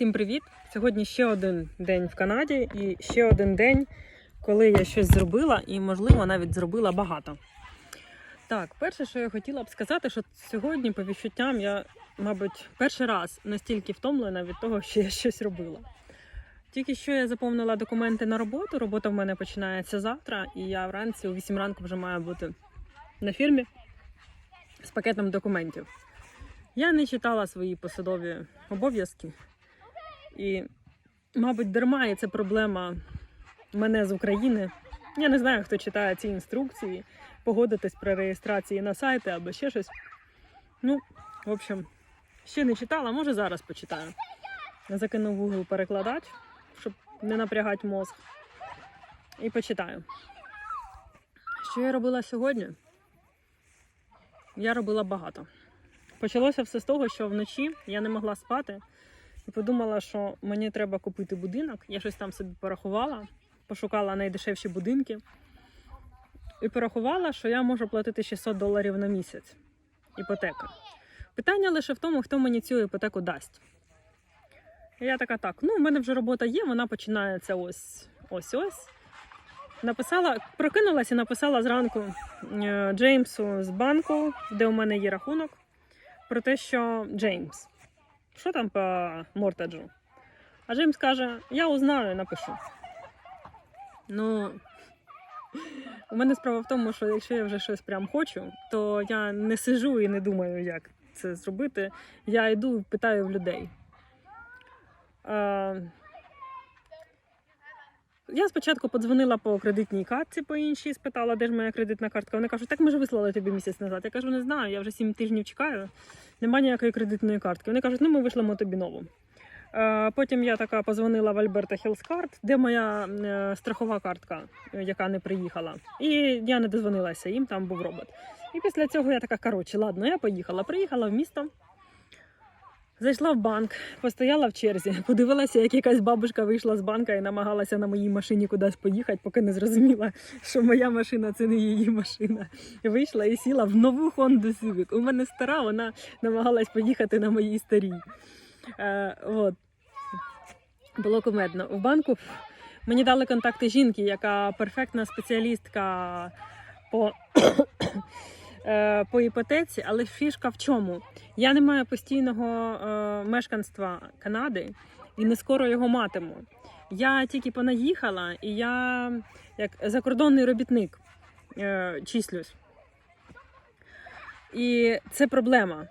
Всім привіт! Сьогодні ще один день в Канаді і ще один день, коли я щось зробила і, можливо, навіть зробила багато. Так, перше, що я хотіла б сказати, що сьогодні, по відчуттям, я, мабуть, перший раз настільки втомлена від того, що я щось робила. Тільки що я заповнила документи на роботу. Робота в мене починається завтра, і я вранці о 8 ранку вже маю бути на фірмі з пакетом документів. Я не читала свої посадові обов'язки. І, мабуть, дарма і це проблема мене з України. Я не знаю, хто читає ці інструкції, погодитись при реєстрації на сайти або ще щось. Ну, в общем, ще не читала, може зараз почитаю. Закину Google перекладач, щоб не напрягати мозг. І почитаю. Що я робила сьогодні? Я робила багато. Почалося все з того, що вночі я не могла спати і подумала, що мені треба купити будинок. Я щось там собі порахувала, пошукала найдешевші будинки і порахувала, що я можу платити 600 доларів на місяць іпотека. Питання лише в тому, хто мені цю іпотеку дасть. Я така, так, ну, в мене вже робота є, вона починається ось ось ось. Написала, прокинулася і написала зранку е, Джеймсу з банку, де у мене є рахунок, про те, що Джеймс, що там по мортеджу? А Джеймс каже: я узнаю напишу. Ну, у мене справа в тому, що якщо я вже щось прям хочу, то я не сижу і не думаю, як це зробити. Я йду і питаю в людей. Я спочатку подзвонила по кредитній картці по іншій, спитала, де ж моя кредитна картка. Вони кажуть, так ми ж вислали тобі місяць назад. Я кажу, не знаю, я вже сім тижнів чекаю, немає ніякої кредитної картки. Вони кажуть, ну ми вишлемо тобі нову. Е, Потім я така позвонила в Альберта Хілскарт, де моя е, страхова картка, е, яка не приїхала. І я не дозвонилася їм, там був робот. І після цього я така, коротше, ладно, я поїхала. Приїхала в місто. Зайшла в банк, постояла в черзі, подивилася, як якась бабушка вийшла з банка і намагалася на моїй машині кудись поїхати, поки не зрозуміла, що моя машина це не її машина. Вийшла і сіла в нову Honda Civic. У мене стара, вона намагалась поїхати на моїй старій. Е, от. Було кумедно. В банку мені дали контакти жінки, яка перфектна спеціалістка по по іпотеці, але фішка в чому? Я не маю постійного е, мешканства Канади і не скоро його матиму. Я тільки понаїхала, і я як закордонний робітник е, числюсь. І це проблема.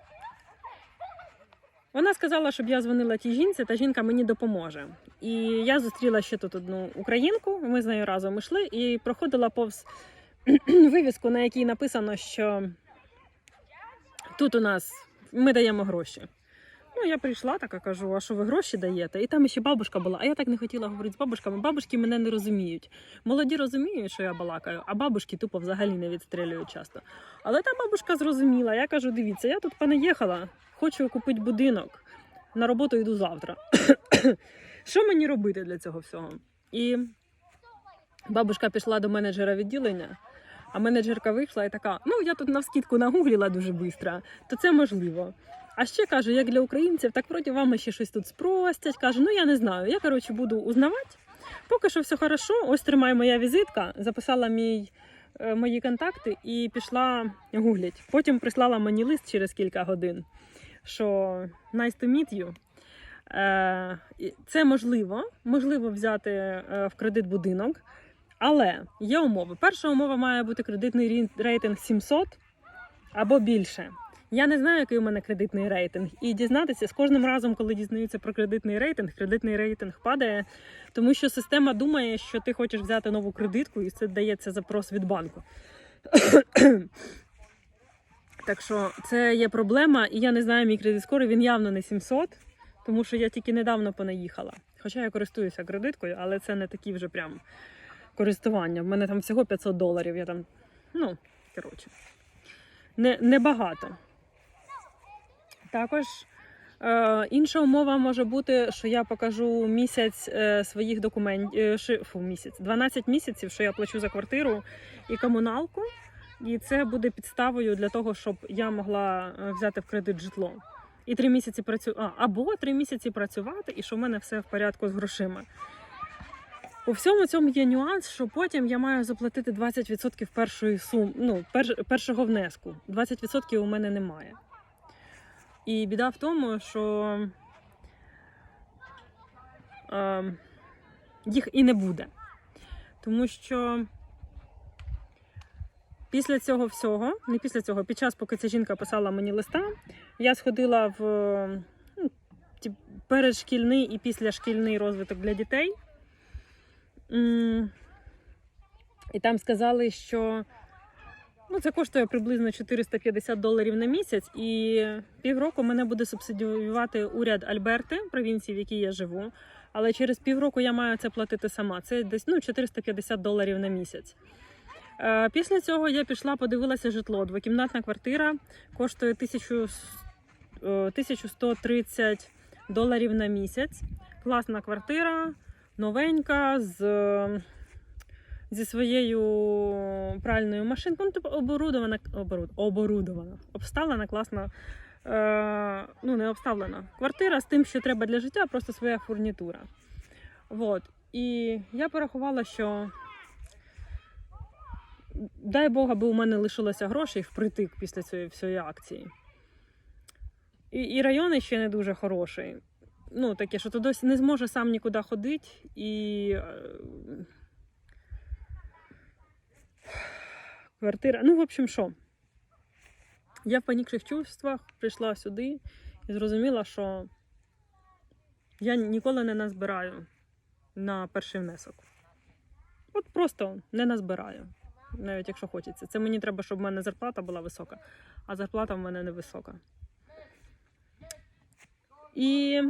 Вона сказала, щоб я дзвонила тій жінці, та жінка мені допоможе. І я зустріла ще тут одну українку. Ми з нею разом йшли і проходила повз вивіску, на якій написано, що тут у нас ми даємо гроші. Ну, я прийшла така, кажу, а що ви гроші даєте? І там ще бабушка була, а я так не хотіла говорити з бабушками. Бабушки мене не розуміють. Молоді розуміють, що я балакаю, а бабушки тупо взагалі не відстрілюють часто. Але та бабушка зрозуміла. Я кажу: дивіться, я тут понаїхала, хочу купити будинок. На роботу йду завтра. що мені робити для цього всього? І бабушка пішла до менеджера відділення. А менеджерка вийшла і така: ну я тут навскідку нагугліла дуже швидко, то це можливо. А ще каже, як для українців, так проти вами ще щось тут спростять. Каже, ну я не знаю. Я коротше буду узнавати. Поки що все хорошо. Ось тримає моя візитка, записала мій, е, мої контакти і пішла гуглять. Потім прислала мені лист через кілька годин, що nice to meet you. Е, Це можливо, можливо взяти е, в кредит будинок. Але є умови. Перша умова має бути кредитний рейтинг 700 або більше. Я не знаю, який у мене кредитний рейтинг, і дізнатися з кожним разом, коли дізнаються про кредитний рейтинг, кредитний рейтинг падає, тому що система думає, що ти хочеш взяти нову кредитку, і це дається запрос від банку. так що це є проблема, і я не знаю мій кредит скоро, він явно не 700, тому що я тільки недавно понаїхала. Хоча я користуюся кредиткою, але це не такі вже прям користування. В мене там всього 500 доларів. Я там, ну, коротше, не, небагато. Також е, інша умова може бути, що я покажу місяць е, своїх документів, е, місяць, 12 місяців, що я плачу за квартиру і комуналку. І це буде підставою для того, щоб я могла е, взяти в кредит житло. і три місяці працю... а, або три місяці працювати, і що в мене все в порядку з грошима. У всьому цьому є нюанс, що потім я маю заплатити 20% першої сум... ну, перш... першого внеску. 20% у мене немає. І біда в тому, що е, їх і не буде. Тому що після цього всього, не після цього, під час, поки ця жінка писала мені листа, я сходила в ну, передшкільний і післяшкільний розвиток для дітей. І там сказали, що ну, це коштує приблизно 450 доларів на місяць, і півроку мене буде субсидіювати уряд Альберти, провінції, в якій я живу. Але через півроку я маю це платити сама. Це десь ну, 450 доларів на місяць. Е, Після цього я пішла, подивилася житло. Двокімнатна квартира коштує 1000, е, 1130 доларів на місяць. Класна квартира, новенька, з, зі своєю пральною машинкою. Ну, типу, оборудована, оборуд, оборудована, обставлена, класна. Е, ну, не обставлена квартира з тим, що треба для життя, просто своя фурнітура. Вот. І я порахувала, що дай Бог, аби у мене лишилося грошей впритик після цієї всієї акції. І, і район ще не дуже хороший. Ну, таке, що ти досі не зможе сам нікуди ходити і. е, Квартира. Ну, в общем, що? Я в панікших чувствах прийшла сюди і зрозуміла, що я ніколи не назбираю на перший внесок. От просто не назбираю, навіть якщо хочеться. Це мені треба, щоб в мене зарплата була висока, а зарплата в мене не висока. І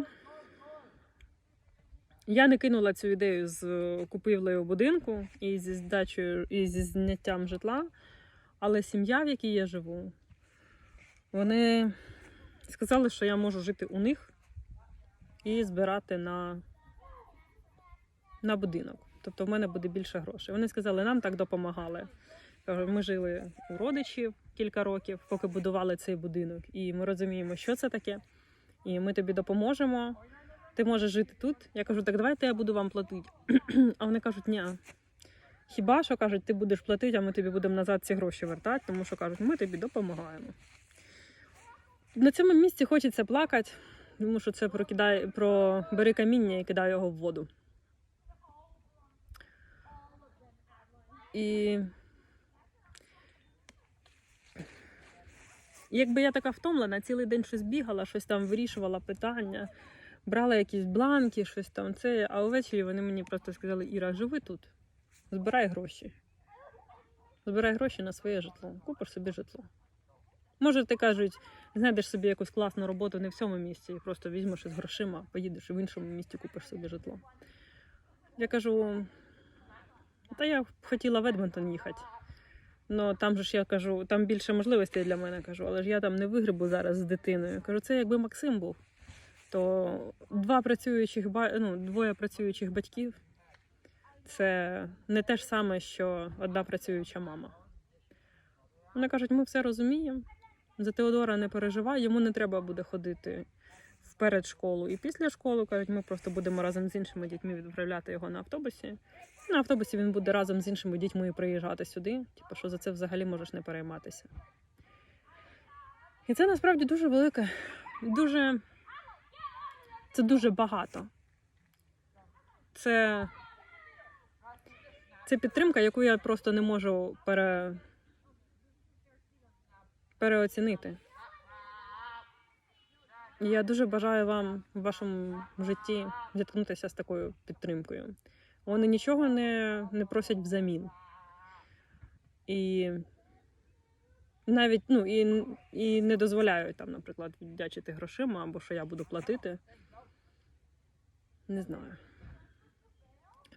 я не кинула цю ідею з купівлею будинку і зі здачею, і зі зняттям житла, але сім'я, в якій я живу, вони сказали, що я можу жити у них і збирати на, на будинок. Тобто в мене буде більше грошей. Вони сказали, нам так допомагали. Ми жили у родичів кілька років, поки будували цей будинок, і ми розуміємо, що це таке. І ми тобі допоможемо. Ти можеш жити тут. Я кажу, так давайте я буду вам платити. А вони кажуть, ні. Хіба що кажуть, ти будеш платити, а ми тобі будемо назад ці гроші вертати, тому що кажуть, ми тобі допомагаємо. На цьому місці хочеться плакати, тому що це прокидає, про бери каміння і кидай його в воду. І якби я така втомлена, цілий день щось бігала, щось там вирішувала питання, брала якісь бланки, щось там це. А увечері вони мені просто сказали: Іра, живи тут, збирай гроші. Збирай гроші на своє житло, купиш собі житло. Може, ти кажуть, знайдеш собі якусь класну роботу не в цьому місці, і просто візьмеш із грошима, поїдеш в іншому місті купиш собі житло. Я кажу, та я хотіла в Едмонтон їхати. Ну там же ж я кажу, там більше можливостей для мене кажу, але ж я там не вигребу зараз з дитиною. Кажу, це якби Максим був, то два працюючих ну, двоє працюючих батьків це не те ж саме, що одна працююча мама. Вони кажуть, ми все розуміємо. За Теодора не переживай, йому не треба буде ходити вперед школу і після школи. Кажуть, ми просто будемо разом з іншими дітьми відправляти його на автобусі. На автобусі він буде разом з іншими дітьми і приїжджати сюди. Типу, що за це взагалі можеш не перейматися. І це насправді дуже велике, дуже. Це дуже багато. Це, це підтримка, яку я просто не можу пере, переоцінити. Я дуже бажаю вам в вашому житті зіткнутися з такою підтримкою. Вони нічого не, не просять взамін. І навіть ну, і, і не дозволяють там, наприклад, віддячити грошима або що я буду платити. Не знаю.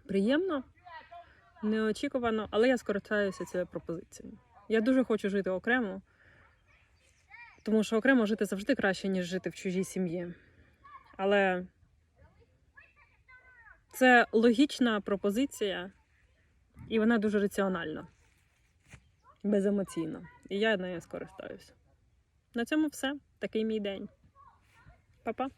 Приємно, неочікувано, але я скористаюся цією пропозицією. Я дуже хочу жити окремо, тому що окремо жити завжди краще, ніж жити в чужій сім'ї. Але це логічна пропозиція, і вона дуже раціональна, беземоційна. І я нею скористаюся. На цьому все. Такий мій день. Па-па.